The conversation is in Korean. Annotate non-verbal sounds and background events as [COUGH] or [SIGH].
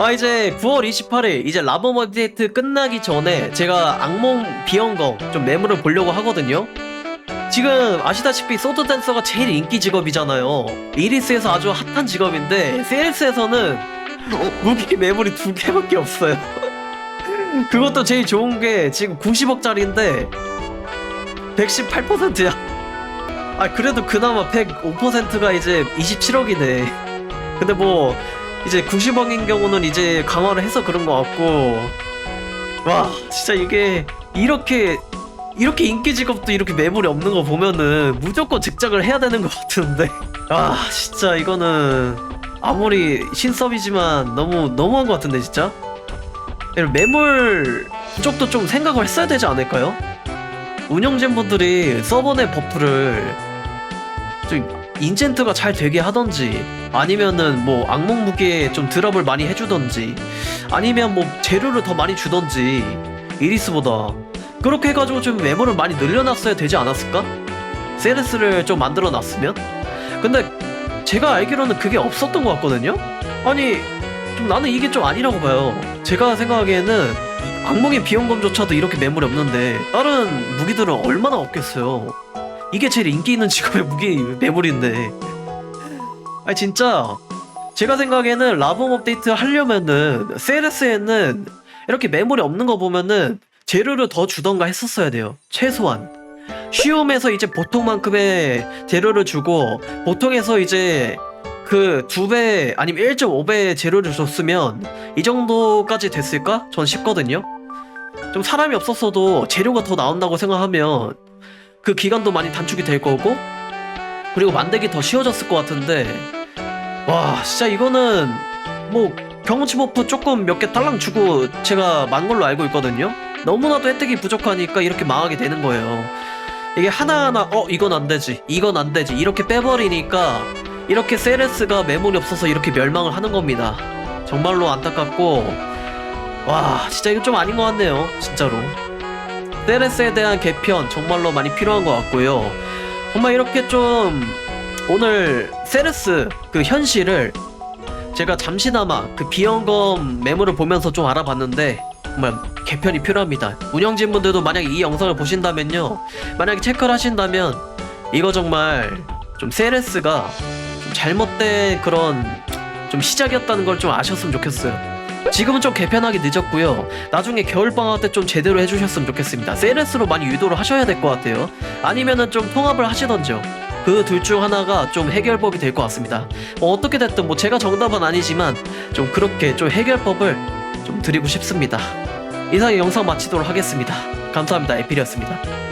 아 이제 9월 28일 이제 라범 업데이트 끝나기 전에 제가 악몽 비연거 좀 매물을 보려고 하거든요. 지금 아시다시피 소드 댄서가 제일 인기 직업이잖아요. 이리스에서 아주 핫한 직업인데 CLS에서는 무기 매물이 두 개밖에 없어요. [LAUGHS] 그것도 제일 좋은 게 지금 90억짜리인데 118%야. 아 그래도 그나마 105%가 이제 27억이네. 근데 뭐 이제 90억인 경우는 이제 강화를 해서 그런 것 같고. 와 진짜 이게 이렇게 이렇게 인기 직업도 이렇게 매물이 없는 거 보면은 무조건 직장을 해야 되는 것 같은데. 아 진짜 이거는 아무리 신섭이지만 너무 너무한 것 같은데 진짜? 매물 쪽도 좀 생각을 했어야 되지 않을까요? 운영진 분들이 서버 내 버프를 좀 인젠트가 잘 되게 하던지 아니면은 뭐 악몽 무기에 좀 드랍을 많이 해주던지 아니면 뭐 재료를 더 많이 주던지 이리스보다 그렇게 해가지고 좀 매물을 많이 늘려놨어야 되지 않았을까? 세레스를 좀 만들어 놨으면? 근데 제가 알기로는 그게 없었던 것 같거든요? 아니 좀 나는 이게 좀 아니라고 봐요 제가 생각하기에는 이 악몽의 비용검조차도 이렇게 매물이 없는데 다른 무기들은 얼마나 없겠어요 이게 제일 인기 있는 직업의 무기 매물인데. 아니 진짜 제가 생각에는 라봉 업데이트 하려면은 CLS에는 이렇게 매물이 없는 거 보면은 재료를 더 주던가 했었어야 돼요. 최소한. 쉬움에서 이제 보통만큼의 재료를 주고 보통에서 이제 그 두 배 아니면 1.5배 재료를 줬으면 이 정도까지 됐을까? 전 싶거든요. 좀 사람이 없었어도 재료가 더 나온다고 생각하면 그 기간도 많이 단축이 될 거고 그리고 만들기 더 쉬워졌을 것 같은데 와 진짜 이거는 뭐 경험치 버프 조금 몇 개 딸랑 주고 제가 만 걸로 알고 있거든요. 너무나도 혜택이 부족하니까 이렇게 망하게 되는 거예요. 이게 하나하나 어 이건 안 되지 이건 안 되지 이렇게 빼버리니까 이렇게 세레스가 매물이 없어서 이렇게 멸망을 하는 겁니다. 정말로 안타깝고 와 진짜 이거 좀 아닌 것 같네요 진짜로 세레스에 대한 개편 정말로 많이 필요한 것 같고요. 정말 이렇게 좀 오늘 세레스 그 현실을 제가 잠시나마 그 비연검 매물을 보면서 좀 알아봤는데 정말 개편이 필요합니다. 운영진 분들도 만약에 이 영상을 보신다면요. 만약에 체크를 하신다면 이거 정말 좀 세레스가 좀 잘못된 그런 좀 시작이었다는 걸 좀 아셨으면 좋겠어요. 지금은 좀 개편하기 늦었고요. 나중에 겨울방학 때 좀 제대로 해주셨으면 좋겠습니다. 세레스로 많이 유도를 하셔야 될 것 같아요. 아니면은 좀 통합을 하시던지요. 그 둘 중 하나가 좀 해결법이 될 것 같습니다. 뭐 어떻게 됐든 뭐 제가 정답은 아니지만 좀 그렇게 좀 해결법을 좀 드리고 싶습니다. 이상 의 영상 마치도록 하겠습니다. 감사합니다. 에필이었습니다.